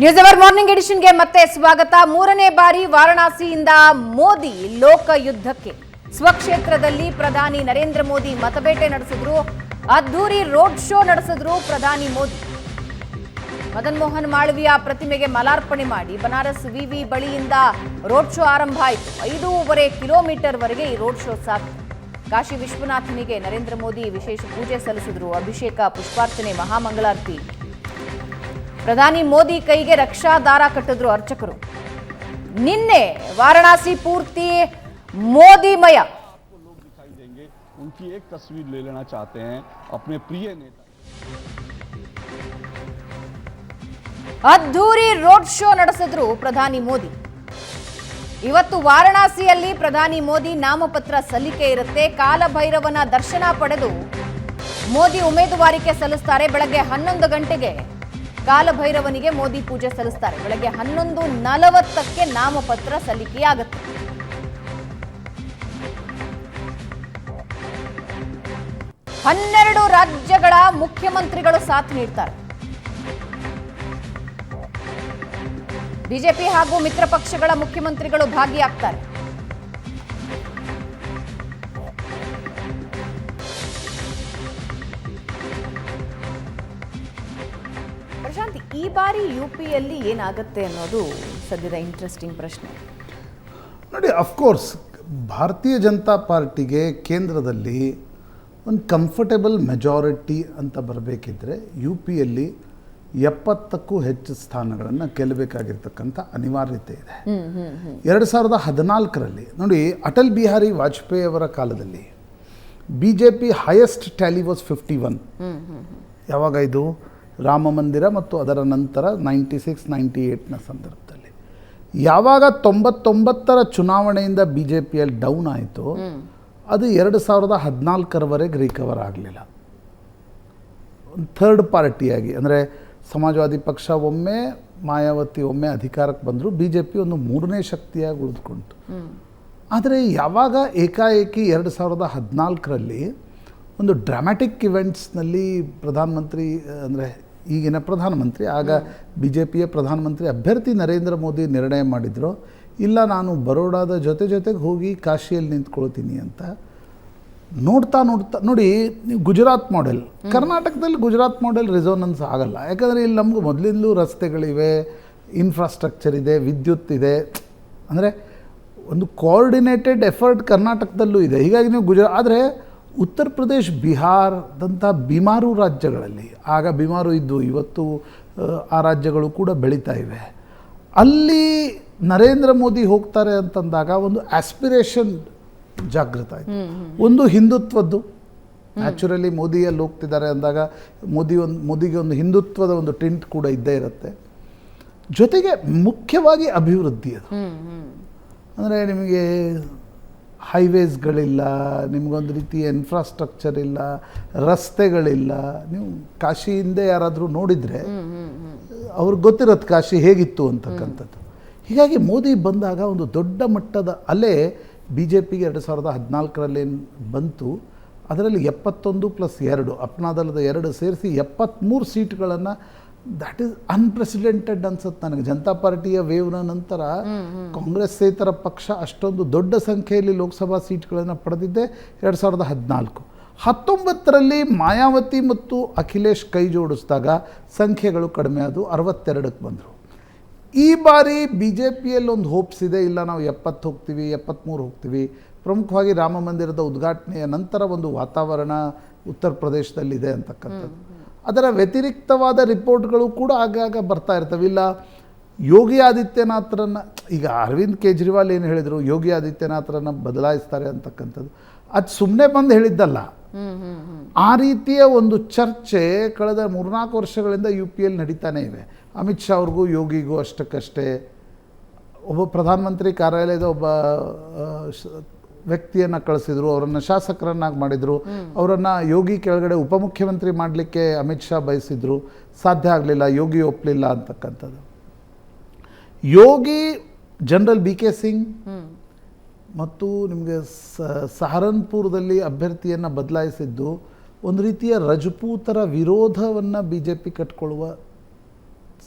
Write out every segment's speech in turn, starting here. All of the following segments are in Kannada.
ನ್ಯೂಸ್ ಅವರ್ ಮಾರ್ನಿಂಗ್ ಎಡಿಷನ್ಗೆ ಮತ್ತೆ ಸ್ವಾಗತ. ಮೂರನೇ ಬಾರಿ ವಾರಣಾಸಿಯಿಂದ ಮೋದಿ ಲೋಕ ಯುದ್ಧಕ್ಕೆ ಸ್ವಕ್ಷೇತ್ರದಲ್ಲಿ ಪ್ರಧಾನಿ ನರೇಂದ್ರ ಮೋದಿ ಮತಬೇಟೆ ನಡೆಸಿದ್ರು. ಅದ್ದೂರಿ ರೋಡ್ ಶೋ ನಡೆಸಿದ್ರು ಪ್ರಧಾನಿ ಮೋದಿ. ಮದನ್ ಮೋಹನ್ ಮಾಳವಿಯ ಪ್ರತಿಮೆಗೆ ಮಲಾರ್ಪಣೆ ಮಾಡಿ ಬನಾರಸ್ ವಿವಿ ಬಳಿಯಿಂದ ರೋಡ್ ಶೋ ಆರಂಭ ಆಯಿತು. ಐದೂವರೆ ಕಿಲೋಮೀಟರ್ ವರೆಗೆ ಈ ರೋಡ್ ಶೋ ಸಾಗಿತು ಕಾಶಿ ವಿಶ್ವನಾಥನಿಗೆ ನರೇಂದ್ರ ಮೋದಿ ವಿಶೇಷ ಪೂಜೆ ಸಲ್ಲಿಸಿದ್ರು. ಅಭಿಷೇಕ, ಪುಷ್ಪಾರ್ಚನೆ, ಮಹಾಮಂಗಳಾರತಿ. ಪ್ರಧಾನಿ ಮೋದಿ ಕೈಗೆ ರಕ್ಷಾ ದಾರ ಕಟ್ಟಿದ್ರು ಅರ್ಚಕರು ನಿನ್ನೆ ವಾರಣಾಸಿ ಪೂರ್ತಿ ಮೋದಿಮಯ दिखाई देंगे उनकी एक तस्वीर ले लेना चाहते हैं अपने प्रिय नेता ಅದ್ಧೂರಿ ರೋಡ್ ಶೋ ನಡೆಸಿದ್ರು ಪ್ರಧಾನಿ ಮೋದಿ ಇವತ್ತು ವಾರಣಾಸಿಯಲ್ಲಿ ಪ್ರಧಾನಿ ಮೋದಿ ನಾಮಪತ್ರ ಸಲ್ಲಿಕೆ ಇರುತ್ತೆ ಕಾಲಭೈರವನ ದರ್ಶನ ಪಡೆದು ಮೋದಿ ಉಮೇದುವಾರಿಕೆ ಸಲ್ಲಿಸ್ತಾರೆ ಬೆಳಗ್ಗೆ ಹನ್ನೊಂದು ಗಂಟೆಗೆ ಕಾಲಭೈರವನಿಗೆ ಮೋದಿ ಪೂಜೆ ಸಲ್ಲಿಸ್ತಾರೆ. ಬೆಳಗ್ಗೆ ಹನ್ನೊಂದು ನಲವತ್ತಕ್ಕೆ ನಾಮಪತ್ರ ಸಲ್ಲಿಕೆಯಾಗುತ್ತೆ. ಹನ್ನೆರಡು ರಾಜ್ಯಗಳ ಮುಖ್ಯಮಂತ್ರಿಗಳು ಸಾಥ್ ನೀಡ್ತಾರೆ. ಬಿಜೆಪಿ ಹಾಗೂ ಮಿತ್ರ ಪಕ್ಷಗಳ ಮುಖ್ಯಮಂತ್ರಿಗಳು ಭಾಗಿಯಾಗ್ತಾರೆ. ಪ್ರಶಾಂತ್ ಈ ಬಾರಿ ಯು ಪಿಯಲ್ಲಿ ಏನಾಗುತ್ತೆ ಅನ್ನೋದು ಸದ್ಯದ ಇಂಟ್ರೆಸ್ಟಿಂಗ್ ಪ್ರಶ್ನೆ. ನೋಡಿ ಅಫ್ಕೋರ್ಸ್ ಭಾರತೀಯ ಜನತಾ ಪಾರ್ಟಿಗೆ ಕೇಂದ್ರದಲ್ಲಿ ಒಂದು ಕಂಫರ್ಟೇಬಲ್ ಮೆಜಾರಿಟಿ ಅಂತ ಬರಬೇಕಿದ್ರೆ ಯು ಪಿಯಲ್ಲಿ ಎಪ್ಪತ್ತಕ್ಕೂ ಹೆಚ್ಚು ಸ್ಥಾನಗಳನ್ನು ಗೆಲ್ಲಬೇಕಾಗಿರ್ತಕ್ಕಂಥ ಅನಿವಾರ್ಯತೆ ಇದೆ. ಎರಡು ಸಾವಿರದ ಹದಿನಾಲ್ಕರಲ್ಲಿ ನೋಡಿ ಅಟಲ್ ಬಿಹಾರಿ ವಾಜಪೇಯಿ ಅವರ ಕಾಲದಲ್ಲಿ B J P highest tally was fifty one ಯಾವಾಗ ಇದು? ರಾಮ ಮಂದಿರ ಮತ್ತು ಅದರ ನಂತರ ನೈಂಟಿ ಸಿಕ್ಸ್ ನೈಂಟಿ ಏಯ್ಟ್ನ ಸಂದರ್ಭದಲ್ಲಿ. ಯಾವಾಗ ತೊಂಬತ್ತೊಂಬತ್ತರ ಚುನಾವಣೆಯಿಂದ ಬಿ ಜೆ ಪಿಯಲ್ಲಿ ಡೌನ್ ಆಯಿತು ಅದು ಎರಡು ಸಾವಿರದ ಹದಿನಾಲ್ಕರವರೆಗೆ ರಿಕವರ್ ಆಗಲಿಲ್ಲ. ಥರ್ಡ್ ಪಾರ್ಟಿಯಾಗಿ ಅಂದರೆ ಸಮಾಜವಾದಿ ಪಕ್ಷ ಒಮ್ಮೆ ಮಾಯಾವತಿ ಒಮ್ಮೆ ಅಧಿಕಾರಕ್ಕೆ ಬಂದರು ಬಿ ಜೆ ಪಿ ಒಂದು ಮೂರನೇ ಶಕ್ತಿಯಾಗಿ ಉಳಿದುಕೊಂಡು ಆದರೆ ಯಾವಾಗ ಏಕಾಏಕಿ ಎರಡು ಸಾವಿರದ ಹದಿನಾಲ್ಕರಲ್ಲಿ ಒಂದು ಡ್ರಾಮ್ಯಾಟಿಕ್ ಇವೆಂಟ್ಸ್ನಲ್ಲಿ ಪ್ರಧಾನಮಂತ್ರಿ ಅಂದರೆ ಈಗಿನ ಪ್ರಧಾನಮಂತ್ರಿ ಆಗ ಬಿ ಜೆ ಪಿಯ ಪ್ರಧಾನಮಂತ್ರಿ ಅಭ್ಯರ್ಥಿ ನರೇಂದ್ರ ಮೋದಿ ನಿರ್ಣಯ ಮಾಡಿದರು. ಇಲ್ಲ ನಾನು ಬರೋಡಾದ ಜೊತೆ ಜೊತೆಗೆ ಹೋಗಿ ಕಾಶಿಯಲ್ಲಿ ನಿಂತ್ಕೊಳ್ತೀನಿ ಅಂತ. ನೋಡ್ತಾ ನೋಡ್ತಾ ನೋಡಿ ನೀವು ಗುಜರಾತ್ ಮಾಡೆಲ್ ಕರ್ನಾಟಕದಲ್ಲಿ ಗುಜರಾತ್ ಮಾಡೆಲ್ ರೆಸೋನೆನ್ಸ್ ಆಗಲ್ಲ. ಯಾಕಂದರೆ ಇಲ್ಲಿ ನಮಗೂ ಮೊದಲಿಂದಲೂ ರಸ್ತೆಗಳಿವೆ ಇನ್ಫ್ರಾಸ್ಟ್ರಕ್ಚರ್ ಇದೆ ವಿದ್ಯುತ್ ಇದೆ. ಅಂದರೆ ಒಂದು ಕೋಆರ್ಡಿನೇಟೆಡ್ ಎಫರ್ಟ್ ಕರ್ನಾಟಕದಲ್ಲೂ ಇದೆ. ಹೀಗಾಗಿ ನೀವು ಗುಜರಾತ್ ಆದರೆ ಉತ್ತರ ಪ್ರದೇಶ್ ಬಿಹಾರದಂಥ ಬಿಮಾರು ರಾಜ್ಯಗಳಲ್ಲಿ ಆಗ ಬಿಮಾರು ಇದ್ದು ಇವತ್ತು ಆ, ರಾಜ್ಯಗಳು ಕೂಡ ಬೆಳೀತಾ ಇವೆ. ಅಲ್ಲಿ ನರೇಂದ್ರ ಮೋದಿ ಹೋಗ್ತಾರೆ ಅಂತಂದಾಗ ಒಂದು ಆಸ್ಪಿರೇಷನ್ ಜಾಗೃತ ಆಯಿತು. ಒಂದು ಹಿಂದುತ್ವದ್ದು. ನ್ಯಾಚುರಲಿ ಮೋದಿಯಲ್ಲಿ ಹೋಗ್ತಿದ್ದಾರೆ ಅಂದಾಗ ಮೋದಿ ಒಂದು ಮೋದಿಗೆ ಒಂದು ಹಿಂದುತ್ವದ ಒಂದು ಟಿಂಟ್ ಕೂಡ ಇದ್ದೇ ಇರುತ್ತೆ. ಜೊತೆಗೆ ಮುಖ್ಯವಾಗಿ ಅಭಿವೃದ್ಧಿ ಅದು. ಅಂದರೆ ನಿಮಗೆ ಹೈವೇಸ್ಗಳಿಲ್ಲ ನಿಮಗೊಂದು ರೀತಿ ಇನ್ಫ್ರಾಸ್ಟ್ರಕ್ಚರ್ ಇಲ್ಲ ರಸ್ತೆಗಳಿಲ್ಲ. ನೀವು ಕಾಶಿ ಹಿಂದೆ ಯಾರಾದರೂ ನೋಡಿದರೆ ಅವ್ರಿಗೆ ಗೊತ್ತಿರೋದು ಕಾಶಿ ಹೇಗಿತ್ತು ಅಂತಕ್ಕಂಥದ್ದು. ಹೀಗಾಗಿ ಮೋದಿ ಬಂದಾಗ ಒಂದು ದೊಡ್ಡ ಮಟ್ಟದ ಅಲೆ ಬಿ ಜೆ ಪಿಗೆ ಎರಡು ಸಾವಿರದ ಹದಿನಾಲ್ಕರಲ್ಲಿ ಬಂತು. ಅದರಲ್ಲಿ ಎಪ್ಪತ್ತೊಂದು ಪ್ಲಸ್ ಎರಡು ಅಪ್ನಾದಲದ ಎರಡು ಸೇರಿಸಿ ಎಪ್ಪತ್ತ್ಮೂರು ಸೀಟ್ಗಳನ್ನು ದ್ಯಾಟ್ ಈಸ್ ಅನ್ಪ್ರೆಸಿಡೆಂಟೆಡ್ ಅನ್ಸುತ್ತೆ ನನಗೆ. ಜನತಾ ಪಾರ್ಟಿಯ ವೇವ್ನ ನಂತರ ಕಾಂಗ್ರೆಸ್ ಸೇತರ ಪಕ್ಷ ಅಷ್ಟೊಂದು ದೊಡ್ಡ ಸಂಖ್ಯೆಯಲ್ಲಿ ಲೋಕಸಭಾ ಸೀಟ್ಗಳನ್ನು ಪಡೆದಿದ್ದೆ ಎರಡು ಸಾವಿರದ ಹದಿನಾಲ್ಕು. ಹತ್ತೊಂಬತ್ತರಲ್ಲಿ ಮಾಯಾವತಿ ಮತ್ತು ಅಖಿಲೇಶ್ ಕೈ ಜೋಡಿಸಿದಾಗ ಸಂಖ್ಯೆಗಳು ಕಡಿಮೆ ಆದವು, ಅರವತ್ತೆರಡಕ್ಕೆ ಬಂದರು. ಈ ಬಾರಿ ಬಿ ಜೆ ಪಿಯಲ್ಲಿ ಒಂದು ಹೋಪ್ಸ್ ಇದೆ, ಇಲ್ಲ ನಾವು ಎಪ್ಪತ್ತು ಹೋಗ್ತೀವಿ ಎಪ್ಪತ್ತ್ಮೂರು ಹೋಗ್ತೀವಿ. ಪ್ರಮುಖವಾಗಿ ರಾಮ ಮಂದಿರದ ಉದ್ಘಾಟನೆಯ ನಂತರ ಒಂದು ವಾತಾವರಣ ಉತ್ತರ ಪ್ರದೇಶದಲ್ಲಿದೆ ಅಂತಕ್ಕಂಥದ್ದು. ಅದರ ವ್ಯತಿರಿಕ್ತವಾದ ರಿಪೋರ್ಟ್ಗಳು ಕೂಡ ಆಗಾಗ ಬರ್ತಾ ಇರ್ತವೆ. ಇಲ್ಲ ಯೋಗಿ ಆದಿತ್ಯನಾಥರನ್ನ ಈಗ ಅರವಿಂದ್ ಕೇಜ್ರಿವಾಲ್ ಏನು ಹೇಳಿದರು? ಯೋಗಿ ಆದಿತ್ಯನಾಥರನ್ನ ಬದಲಾಯಿಸ್ತಾರೆ ಅಂತಕ್ಕಂಥದ್ದು. ಅದು ಸುಮ್ಮನೆ ಬಂದು ಹೇಳಿದ್ದಲ್ಲ. ಆ ರೀತಿಯ ಒಂದು ಚರ್ಚೆ ಕಳೆದ ಮೂರ್ನಾಲ್ಕು ವರ್ಷಗಳಿಂದ ಯು ಪಿ ಎಲ್ ನಡೀತಾನೆ ಇವೆ ಅಮಿತ್ ಶಾ ಅವ್ರಿಗೂ ಯೋಗಿಗೂ ಅಷ್ಟಕ್ಕಷ್ಟೇ. ಒಬ್ಬ ಪ್ರಧಾನಮಂತ್ರಿ ಕಾರ್ಯಾಲಯದ ಒಬ್ಬ ವ್ಯಕ್ತಿಯನ್ನು ಕಳಿಸಿದ್ರು, ಅವರನ್ನು ಶಾಸಕರನ್ನಾಗಿ ಮಾಡಿದ್ರು, ಅವರನ್ನು ಯೋಗಿ ಕೆಳಗಡೆ ಉಪಮುಖ್ಯಮಂತ್ರಿ ಮಾಡಲಿಕ್ಕೆ ಅಮಿತ್ ಶಾ ಬಯಸಿದ್ರು, ಸಾಧ್ಯ ಆಗಲಿಲ್ಲ, ಯೋಗಿ ಒಪ್ಪಲಿಲ್ಲ ಅಂತಕ್ಕಂಥದ್ದು. Yogi general B K Singh ಮತ್ತು ನಿಮಗೆ ಸಹರನ್ಪುರದಲ್ಲಿ ಅಭ್ಯರ್ಥಿಯನ್ನು ಬದಲಾಯಿಸಿದ್ದು, ಒಂದು ರೀತಿಯ ರಜಪೂತರ ವಿರೋಧವನ್ನು ಬಿ ಜೆ ಪಿ ಕಟ್ಕೊಳ್ಳುವ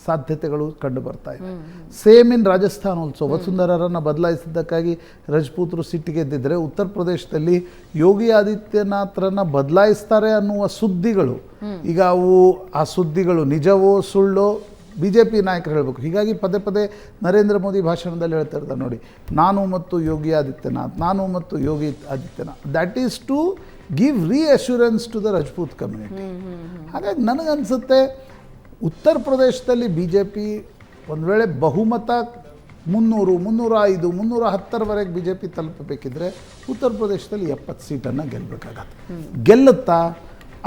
ಸಾಧ್ಯತೆಗಳು ಕಂಡು ಬರ್ತಾ ಇವೆ ಸೇಮ್ ಇನ್ ರಾಜಸ್ಥಾನ್ ಆಲ್ಸೋ ವಸುಂಧರರನ್ನು ಬದಲಾಯಿಸಿದ್ದಕ್ಕಾಗಿ ರಜಪೂತರು ಸಿಟ್ಟಿಗೆದ್ದಿದ್ರೆ ಉತ್ತರ ಪ್ರದೇಶದಲ್ಲಿ ಯೋಗಿ ಆದಿತ್ಯನಾಥರನ್ನ ಬದಲಾಯಿಸ್ತಾರೆ ಅನ್ನುವ ಸುದ್ದಿಗಳು. ಈಗ ಅವು ಆ ಸುದ್ದಿಗಳು ನಿಜವೋ ಸುಳ್ಳೋ ಬಿ ಜೆ ಪಿ ನಾಯಕರು ಹೇಳಬೇಕು. ಹೀಗಾಗಿ ಪದೇ ಪದೇ ನರೇಂದ್ರ ಮೋದಿ ಭಾಷಣದಲ್ಲಿ ಹೇಳ್ತಾ ಇರ್ತಾರೆ ನೋಡಿ. ನಾನು ಮತ್ತು ಯೋಗಿ ಆದಿತ್ಯನಾಥ್ ನಾನು ಮತ್ತು Yogi Adityanath. That is to give reassurance to the Rajput community ಹಾಗಾಗಿ ನನಗನ್ಸುತ್ತೆ ಉತ್ತರ ಪ್ರದೇಶದಲ್ಲಿ ಬಿ ಜೆ ಪಿ ಒಂದು ವೇಳೆ ಬಹುಮತ ಮುನ್ನೂರು ಮುನ್ನೂರ ಐದು ಮುನ್ನೂರ ಹತ್ತರವರೆಗೆ ಬಿ ಜೆ ಪಿ ತಲುಪಬೇಕಿದ್ರೆ ಉತ್ತರ ಪ್ರದೇಶದಲ್ಲಿ ಎಪ್ಪತ್ತು ಸೀಟನ್ನು ಗೆಲ್ಲಬೇಕಾಗತ್ತೆ ಗೆಲ್ಲುತ್ತಾ?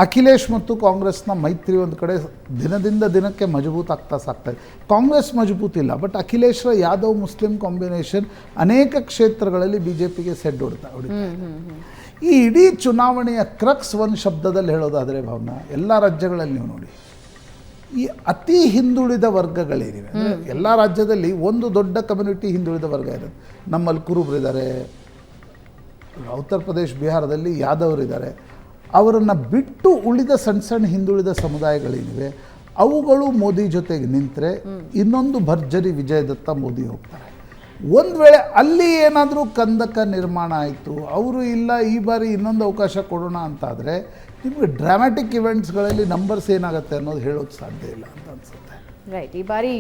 ಅಖಿಲೇಶ್ ಮತ್ತು ಕಾಂಗ್ರೆಸ್ನ ಮೈತ್ರಿ ಒಂದು ಕಡೆ ದಿನದಿಂದ ದಿನಕ್ಕೆ ಮಜಬೂತ್ ಆಗ್ತಾ ಸಾಕ್ತಾ ಇದೆ. ಕಾಂಗ್ರೆಸ್ ಮಜಬೂತ್ ಇಲ್ಲ ಬಟ್ ಅಖಿಲೇಶ್ರ ಯಾದವ್ ಮುಸ್ಲಿಂ ಕಾಂಬಿನೇಷನ್ ಅನೇಕ ಕ್ಷೇತ್ರಗಳಲ್ಲಿ ಬಿ ಜೆ ಪಿಗೆ ಸೆಡ್ ಹೊಡ್ತಾ. ಈ ಇಡೀ ಚುನಾವಣೆಯ ಕ್ರಕ್ಸ್ ಒಂದು ಶಬ್ದದಲ್ಲಿ ಹೇಳೋದಾದರೆ ಭಾವನಾ ಎಲ್ಲ ರಾಜ್ಯಗಳಲ್ಲಿ ನೀವು ನೋಡಿ. ಈ ಅತಿ ಹಿಂದುಳಿದ ವರ್ಗಗಳೇನಿವೆ ಅಂದರೆ ಎಲ್ಲ ರಾಜ್ಯದಲ್ಲಿ ಒಂದು ದೊಡ್ಡ ಕಮ್ಯುನಿಟಿ ಹಿಂದುಳಿದ ವರ್ಗ ಇದೆ. ನಮ್ಮಲ್ಲಿ ಕುರುಬರಿದ್ದಾರೆ ಉತ್ತರ ಪ್ರದೇಶ ಬಿಹಾರದಲ್ಲಿ ಯಾದವರಿದ್ದಾರೆ ಅವರನ್ನು ಬಿಟ್ಟು ಉಳಿದ ಸಣ್ಣ ಸಣ್ಣ ಹಿಂದುಳಿದ ಸಮುದಾಯಗಳೇನಿವೆ ಅವುಗಳು ಮೋದಿ ಜೊತೆಗೆ ನಿಂತರೆ ಇನ್ನೊಂದು ಭರ್ಜರಿ ವಿಜಯದತ್ತ ಮೋದಿ ಹೋಗ್ತಾರೆ. ಒಂದು ವೇಳೆ ಅಲ್ಲಿ ಏನಾದರೂ ಕಂದಕ ನಿರ್ಮಾಣ ಆಯಿತು ಅವರು ಇಲ್ಲ ಈ ಬಾರಿ ಇನ್ನೊಂದು ಅವಕಾಶ ಕೊಡೋಣ ಅಂತಾದರೆ ನಿಮಗೆ ಡ್ರಾಮ್ಯಾಟಿಕ್ ಇವೆಂಟ್ಸ್ಗಳಲ್ಲಿ ನಂಬರ್ಸ್ ಏನಾಗುತ್ತೆ ಅನ್ನೋದು ಹೇಳೋದು ಸಾಧ್ಯ ಇಲ್ಲ ಅಂತ ಅನ್ಸುತ್ತೆ. ರೈಟ್ ಈ ಬಾರಿ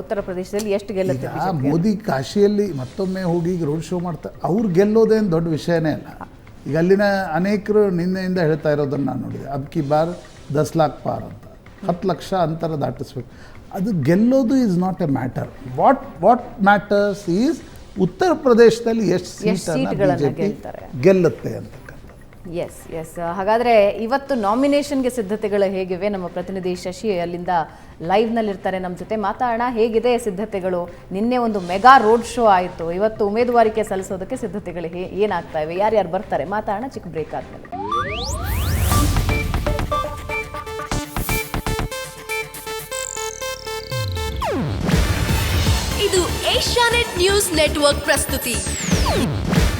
ಉತ್ತರ ಪ್ರದೇಶದಲ್ಲಿ ಎಷ್ಟು ಗೆಲ್ಲುತ್ತೆ ಮೋದಿ ಕಾಶಿಯಲ್ಲಿ ಮತ್ತೊಮ್ಮೆ ಹೋಗಿ ಈಗ ರೋಡ್ ಶೋ ಮಾಡ್ತಾರೆ ಅವ್ರು ಗೆಲ್ಲೋದೇನು ದೊಡ್ಡ ವಿಷಯನೇ ಅಲ್ಲ. ಈಗ ಅಲ್ಲಿನ ಅನೇಕರು ನಿನ್ನೆಯಿಂದ ಹೇಳ್ತಾ ಇರೋದನ್ನು ನಾನು ನೋಡಿದೆ. ಅಬ್ ಕಿ ಬಾರ್ ದಸ್ ಲಾಕ್ ಪಾರ್ ಅಂತ. ಹತ್ತು ಲಕ್ಷ ಅಂತರ ದಾಟಿಸ್ಬೇಕು. ಅದು ಗೆಲ್ಲೋದು is not a matter what what matters is ಉತ್ತರ ಪ್ರದೇಶದಲ್ಲಿ ಎಷ್ಟು ಸೀಟ್ ಸೀಟನ್ನು? ಗೆಲ್ಲುತ್ತೆ ಅಂತಕ್ಕಂಥ ಎಸ್ ಎಸ್ ಹಾಗಾದರೆ ಇವತ್ತು ನಾಮಿನೇಷನ್ಗೆ ಸಿದ್ಧತೆಗಳು ಹೇಗಿವೆ? ನಮ್ಮ ಪ್ರತಿನಿಧಿ ಶಶಿ ಅಲ್ಲಿಂದ ಲೈವ್ನಲ್ಲಿರ್ತಾರೆ ನಮ್ಮ ಜೊತೆ. ಮಾತಾಡೋಣ, ಹೇಗಿದೆ ಸಿದ್ಧತೆಗಳು? ನಿನ್ನೆ ಒಂದು ಮೆಗಾ ರೋಡ್ ಶೋ ಆಯಿತು. ಇವತ್ತು ಉಮೇದುವಾರಿಕೆ ಸಲ್ಲಿಸೋದಕ್ಕೆ ಸಿದ್ಧತೆಗಳು ಹೇ, ಏನಾಗ್ತಾ ಇವೆ? ಯಾರ್ಯಾರು ಬರ್ತಾರೆ? ಮಾತಾಡೋಣ, ಚಿಕ್ಕ ಬ್ರೇಕ್ ಆದ್ಮೇಲೆ. ಇದು ಏಷ್ಯಾನೆಟ್ ನ್ಯೂಸ್ ನೆಟ್ವರ್ಕ್ ಪ್ರಸ್ತುತಿ.